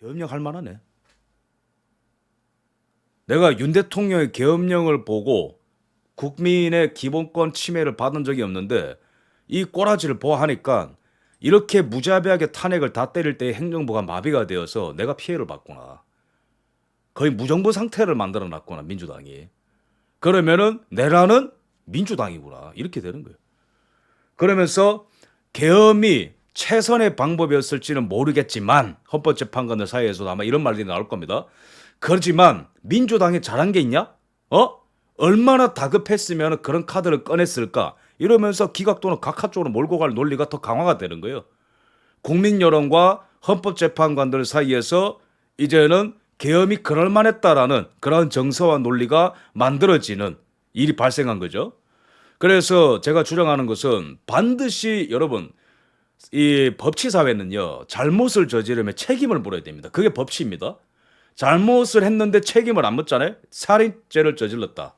계엄령 할 만하네. 내가 윤 대통령의 계엄령을 보고 국민의 기본권 침해를 받은 적이 없는데 이 꼬라지를 보아하니까 이렇게 무자비하게 탄핵을 다 때릴 때 행정부가 마비가 되어서 내가 피해를 받구나. 거의 무정부 상태를 만들어 놨구나 민주당이. 그러면은 내라는 민주당이구나 이렇게 되는 거예요. 그러면서 계엄이 최선의 방법이었을지는 모르겠지만 헌법재판관들 사이에서도 아마 이런 말들이 나올 겁니다. 그렇지만 민주당이 잘한 게 있냐? 어? 얼마나 다급했으면 그런 카드를 꺼냈을까? 이러면서 기각 또는 각하 쪽으로 몰고 갈 논리가 더 강화가 되는 거예요. 국민 여론과 헌법재판관들 사이에서 이제는 계엄이 그럴만했다라는 그런 정서와 논리가 만들어지는 일이 발생한 거죠. 그래서 제가 주장하는 것은 반드시 여러분 이 법치 사회는요 잘못을 저지르면 책임을 물어야 됩니다. 그게 법치입니다. 잘못을 했는데 책임을 안 묻잖아요. 살인죄를 저질렀다,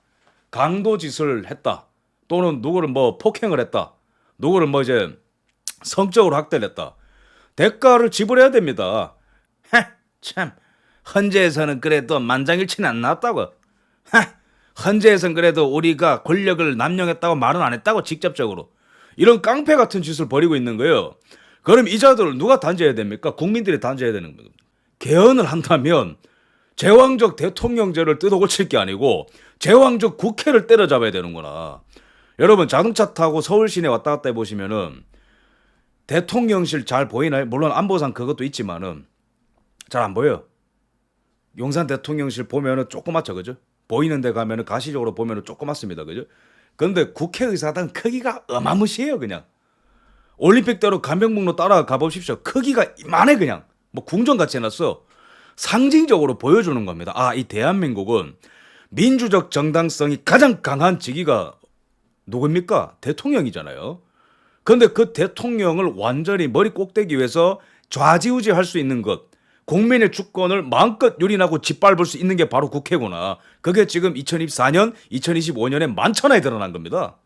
강도짓을 했다, 또는 누구를 뭐 폭행을 했다, 누구를 뭐 이제 성적으로 학대를 했다. 대가를 지불해야 됩니다. 하, 참 헌재에서는 그래도 만장일치는 안 나왔다고. 하, 헌재에서는 그래도 우리가 권력을 남용했다고 말은 안 했다고 직접적으로 이런 깡패 같은 짓을 벌이고 있는 거예요. 그럼 이 자들을 누가 단죄해야 됩니까? 국민들이 단죄해야 되는 겁니다. 개헌을 한다면 제왕적 대통령제를 뜯어고칠 게 아니고 제왕적 국회를 때려잡아야 되는구나. 여러분 자동차 타고 서울 시내 왔다 갔다 해보시면은 대통령실 잘 보이나요? 물론 안보상 그것도 있지만은 잘 안 보여요. 용산 대통령실 보면은 조그맣죠, 그죠? 보이는 데 가면은 가시적으로 보면은 조그맣습니다, 그죠? 근데 국회의사당 크기가 어마무시해요, 그냥. 올림픽대로 간병목로 따라가 보십시오. 크기가 이만해, 그냥. 뭐 궁전같이 해놨어. 상징적으로 보여주는 겁니다. 아, 이 대한민국은 민주적 정당성이 가장 강한 직위가 누굽니까? 대통령이잖아요. 근데 그 대통령을 완전히 머리 꼭대기 위해서 좌지우지 할 수 있는 것, 국민의 주권을 마음껏 유린하고 짓밟을 수 있는 게 바로 국회구나. 그게 지금 2024년, 2025년에 만천하에 드러난 겁니다.